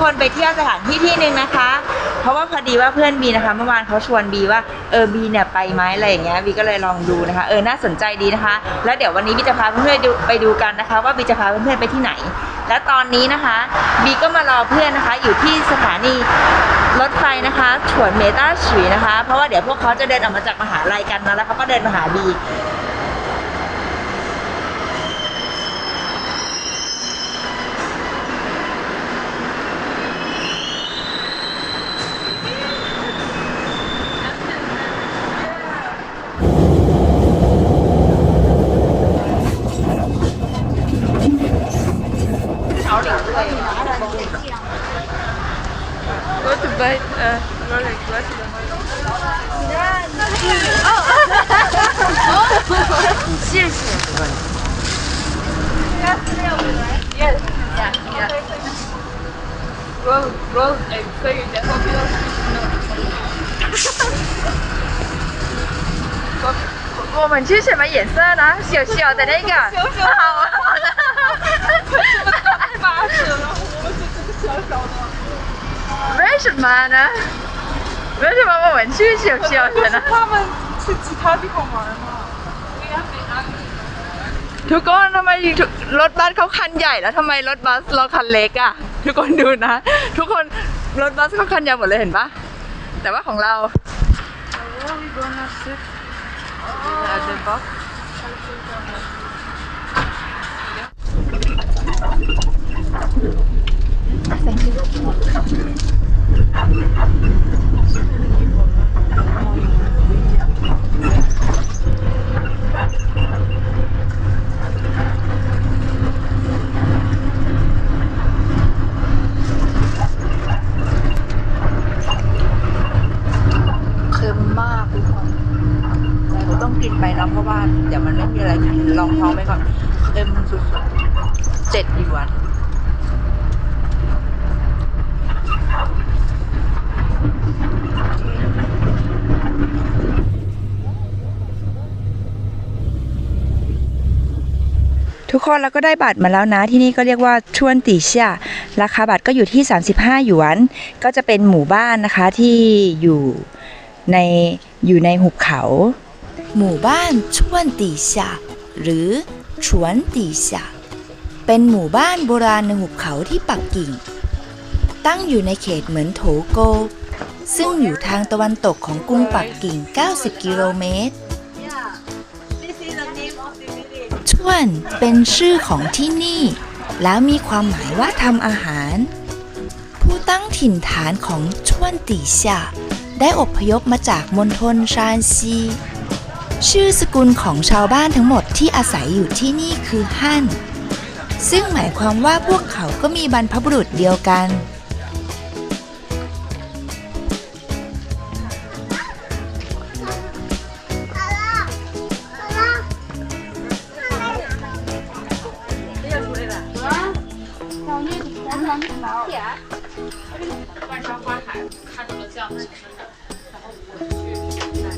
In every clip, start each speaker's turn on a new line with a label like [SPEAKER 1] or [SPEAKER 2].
[SPEAKER 1] คนไปเที่ยวสถานที่ที่หนึ่งนะคะ เพราะว่าพอดีว่าเพื่อนบีนะคะ เมื่อวานเขาชวนบีว่าเออบีเนี่ยไปไหมอะไรอย่างเงี้ยบีก็เลยลองดูนะคะเออน่าสนใจดีนะคะ แล้วเดี๋ยววันนี้บีจะพาเพื่อนๆไปดูกันนะคะ ว่าบีจะพาเพื่อนๆไปที่ไหน และตอนนี้นะคะบีก็มารอเพื่อนนะคะ อยู่ที่สถานีรถไฟนะคะฉวนเมตาฉีนะคะ เพราะว่าเดี๋ยวพวกเขาจะเดินออกมาจากมหาลัยกันนะแล้วเขาก็เดินมาหาบี
[SPEAKER 2] Roll, roll, and so you just hope you don't no. 我我们去什么颜色呢？小小的那个。小小的。好啊。八十了，我们是这个小小的。为什么呢？为什么我们去小小的呢？他们去其他地方玩嘛。 ทุกคนทำไมรถบัสเขาคันใหญ่แล้วทำไมรถบัสเราคันเล็กอะ ทุกคนดูนะ ทุกคนรถบัสเขาคันใหญ่หมดเลยเห็นปะแต่ว่าของเราเค็มมากทุกคนแต่เราต้องกิน ไปนะเพราะว่าเดี๋ยวมันไม่มีอะไรกินลองท้องไปก่อนเค็มสุดๆเจ็ดหยวน
[SPEAKER 1] ทุกคนเราก็ได้บัตรมาแล้วนะที่นี่ก็เรียกว่าชวนตีเชียราคาบัตรก็อยู่ที่ 35 หยวน ก็จะเป็นหมู่บ้านนะคะที่อยู่ในอยู่ในหุบเขา
[SPEAKER 3] หมู่บ้านชวนตีชาหรือชวนตีชาเป็นหมู่บ้านโบราณในหุบเขาที่ปักกิ่ง ตั้งอยู่ในเขตเหมือนโถโก ซึ่งอยู่ทางตะวันตกของกรุงปักกิ่ง 90 กิโลเมตร ชวนเป็นชื่อของที่นี่ แล้วมีความหมายว่าทำอาหาร ผู้ตั้งถิ่นฐานของชวนตีชาได้อพยพมาจากมณฑลชานซี ชื่อสกุลของชาวบ้านทั้งหมดที่อาศัยอยู่ที่นี่คือฮั่น ซึ่งหมายความว่าพวกเขาก็มีบรรพบุรุษเดียวกัน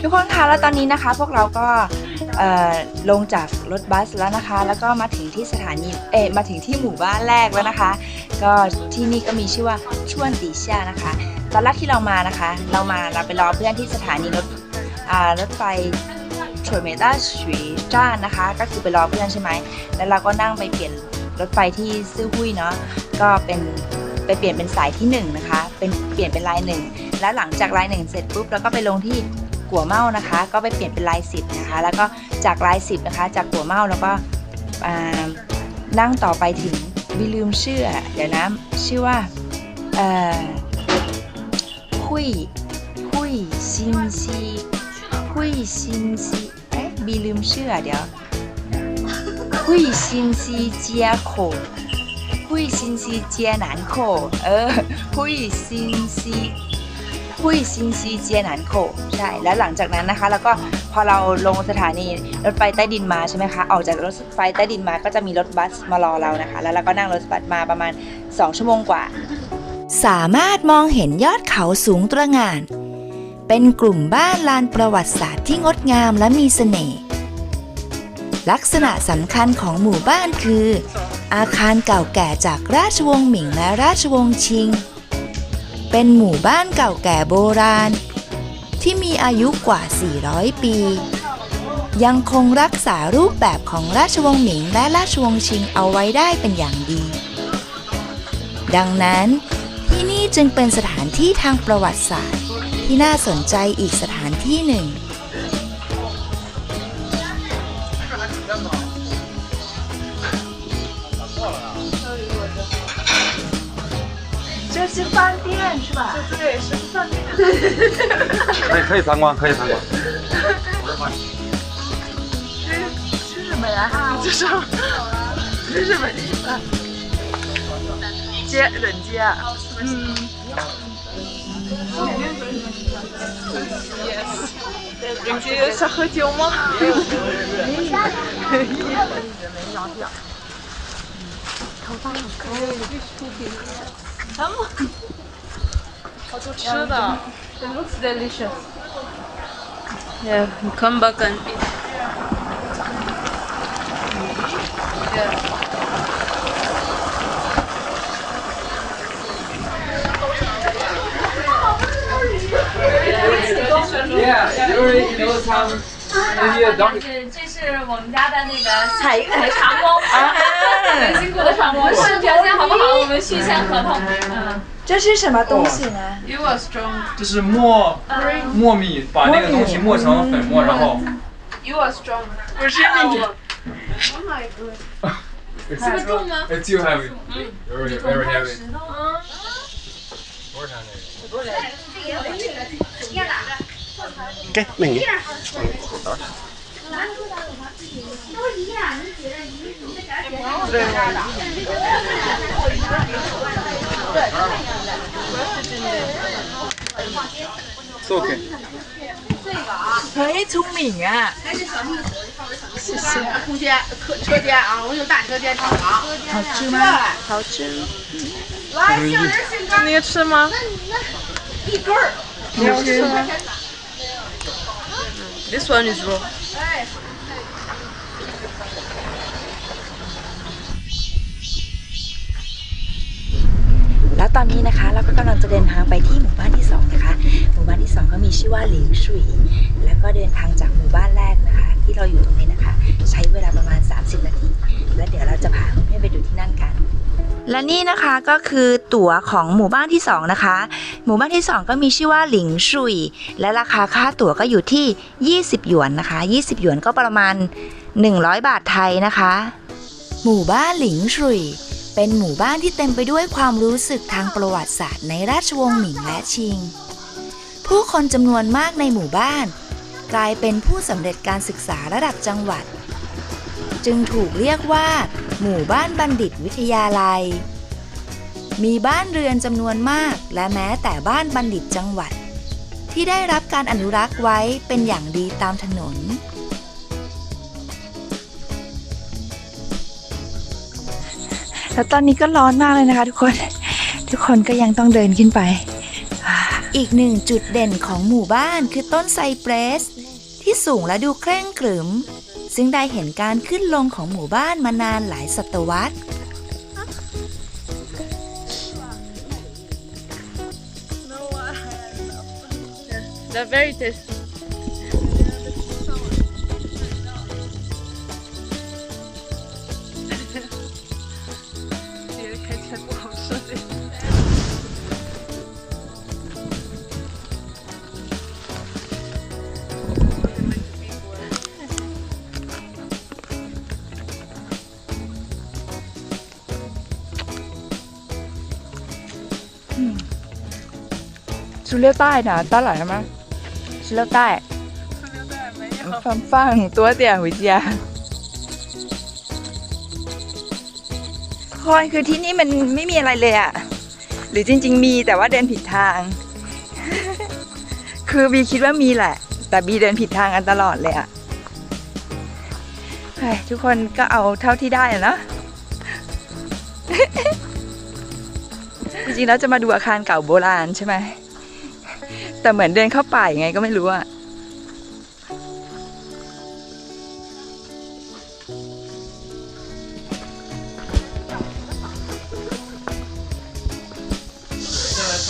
[SPEAKER 1] ทุกคนคะแล้วตอนนี้นะคะ พวกเราก็ลงจากรถบัสแล้วนะคะ แล้วก็มาถึงที่สถานีเอมาถึงที่หมู่บ้านแรกแล้วนะคะ ก็ที่นี่ก็มีชื่อว่าชวนตีเชียนะคะ ตอนแรกที่เรามานะคะ เรามาเราไปรอเพื่อนที่สถานีรถรถไฟฉวยเมต้าฉุยจ้านนะคะ ก็คือไปรอเพื่อนใช่ไหมแล้วเราก็นั่งไปเปลี่ยนรถไฟที่ซื่อหุ้ยเนาะก็เป็นไปเปลี่ยนเป็นสายที่หนึ่งนะคะเป็นเปลี่ยนเป็นลายหนึ่งแล้วหลังจากลายหนึ่งเสร็จปุ๊บเราก็ไปลงที่ กัวเมานะคะ ก็ไปเปลี่ยนเป็นลายสิบนะคะ แล้วก็จากลายสิบนะคะ จากกัวเมาแล้วก็นั่งต่อไปถึงวิลืมชื่อเดี๋ยวนะชื่อว่าเอ่อหุยหุยซินซีหุยซินซีเอ๊ะบีลืมชื่อเดี๋ยวหุยซินซีเจียโขหุยซินซีเจียหนานโขเออหุยซินซี หุยซินซีเจียหนานโขใช่แล้วหลังจากนั้นนะคะ แล้วก็พอเราลงสถานีรถไฟใต้ดินมาใช่ไหมคะออกจากรถไฟใต้ดินมาก็จะมีรถบัสมารอเรานะคะ แล้วเราก็นั่งรถบัสมาประมาณ 2 ชั่วโมงกว่า
[SPEAKER 3] สามารถมองเห็นยอดเขาสูงตระหง่าน เป็นกลุ่มบ้านลานประวัติศาสตร์ที่งดงามและมีเสน่ห์ลักษณะสำคัญของหมู่บ้านคือ อาคารเก่าแก่จากราชวงศ์หมิงและราชวงศ์ชิง เป็นหมู่บ้านเก่าแก่โบราณ ที่มีอายุกว่า 400 ปี ยังคงรักษารูปแบบของราชวงศ์หมิงและราชวงศ์ชิงเอาไว้ได้เป็นอย่างดี ดังนั้นที่นี่จึงเป็นสถานที่ทางประวัติศาสตร์ ที่น่าสนใจอีกสถานที่หนึ่ง
[SPEAKER 1] 是吧？
[SPEAKER 2] 对，是饭店。对对。
[SPEAKER 4] 可以可以参观，可以参观。
[SPEAKER 2] 吃吃什么呀？吃什么？吃什么？街忍街。嗯。Yes。忍街想喝酒吗？头发好可！什么？好多吃的。It looks delicious.
[SPEAKER 5] Yeah, come back and eat.
[SPEAKER 4] Yeah, you already know some India dog.
[SPEAKER 5] 这是我们家的那个采采长工，很辛苦的长工，是条件好不好？我们续签合同。嗯
[SPEAKER 1] 这是什么东西呢
[SPEAKER 5] ？，You are strong,
[SPEAKER 4] 这是磨磨米，把那个东西磨成粉末，然后
[SPEAKER 5] you are strong。
[SPEAKER 2] 不是你。
[SPEAKER 5] 是不是重吗
[SPEAKER 4] ？it's too heavy. Very very heavy.
[SPEAKER 6] 给那你。
[SPEAKER 4] ，It's okay.
[SPEAKER 1] เฮ้ย聪明啊！
[SPEAKER 7] 空间客车间啊，我有大车间。
[SPEAKER 1] 好吃吗？好吃。
[SPEAKER 2] 你也吃吗？
[SPEAKER 7] 一根儿。
[SPEAKER 5] This one is raw.
[SPEAKER 1] อนนี้นะคะ เราก็กำลังจะเดินทางไปที่หมู่บ้านที่สองนะคะ หมู่บ้านที่สองก็มีชื่อว่าหลิงชุย แล้วก็เดินทางจากหมู่บ้านแรกนะคะ ที่เราอยู่ตรงนี้นะคะ ใช้เวลาประมาณ 30 นาที แล้วเดี๋ยวเราจะพาเพื่อนไปดูที่นั่นกัน และนี่นะคะก็คือตั๋วของหมู่บ้านที่สองนะคะ หมู่บ้านที่สองก็มีชื่อว่าหลิงชุย และราคาค่าตั๋วก็อยู่ที่ 20 หยวนนะคะ 20 หยวนก็ประมาณ 100 บาทไทยนะคะ
[SPEAKER 3] หมู่บ้านหลิงชุย เป็นหมู่บ้านที่เต็มไปด้วยความรู้สึกทางประวัติศาสตร์ในราชวงศ์หมิงและชิง ผู้คนจำนวนมากในหมู่บ้าน กลายเป็นผู้สำเร็จการศึกษาระดับจังหวัด จึงถูกเรียกว่า หมู่บ้านบัณฑิตวิทยาลัย มีบ้านเรือนจำนวนมาก และแม้แต่บ้านบัณฑิตจังหวัด ที่ได้รับการอนุรักษ์ไว้เป็นอย่างดีตามถนน
[SPEAKER 1] แล้วตอนนี้ก็ร้อนมากเลยนะคะ ทุกคน ทุกคนก็ยังต้องเดินขึ้นไป
[SPEAKER 3] อีกหนึ่งจุดเด่นของหมู่บ้านคือต้นไซเปรส ที่สูงและดูเคร่งขรึม ซึ่งได้เห็นการขึ้นลงของหมู่บ้านมานานหลายศตวรรษ
[SPEAKER 5] They're very tasty.
[SPEAKER 2] ชุเลียใต้นะต้า
[SPEAKER 1] หลายมั้ชุเลียใต้ฟังฟังตัวเตี่ยหุ่ยเจียคอนคือที่นี่มันไม่มีอะไรเลยอะหรือจริง ๆ มีแต่ว่าเดินผิดทาง คือบีคิดว่ามีแหละ แต่บีเดินผิดทางกันตลอดเลยอะทุกคนก็เอาเท่าที่ได้อะนะ จริงๆแล้วจะมาดูอาคารเก่าโบราณใช่ไหม แต่เหมือนเดินเข้าป่ายังไงก็ไม่รู้อะ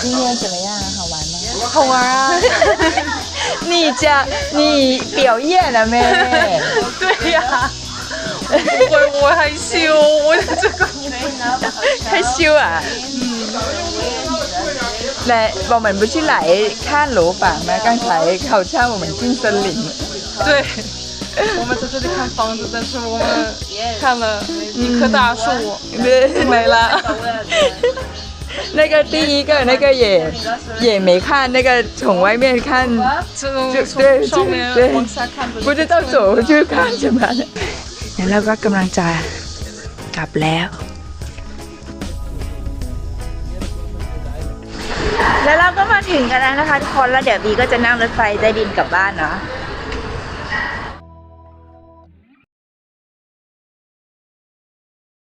[SPEAKER 1] 今天怎么样？好玩吗？
[SPEAKER 2] 好玩啊！
[SPEAKER 1] 你这你表演了没？
[SPEAKER 2] 对呀，我我害羞，我这个
[SPEAKER 1] 害羞啊？ 嗯。来，我们不是来看楼房吗？刚才好像我们进森林了。
[SPEAKER 2] 对。我们在这里看房子，但是我们看了一棵大树，没了。
[SPEAKER 1] 那个第一个那个也也没看，那个从外面看
[SPEAKER 2] 这种
[SPEAKER 1] 就
[SPEAKER 2] 从
[SPEAKER 1] 对
[SPEAKER 2] 上面
[SPEAKER 1] 对
[SPEAKER 2] 往下看的，
[SPEAKER 1] 不知道走去看什么呢แล้วเราก็กำลังจะกลับแล้ว ถึงกันแล้วนะคะทุกคนแล้วเดี๋ยวบีก็จะนั่งรถไฟใต้ดินกลับบ้านเนาะ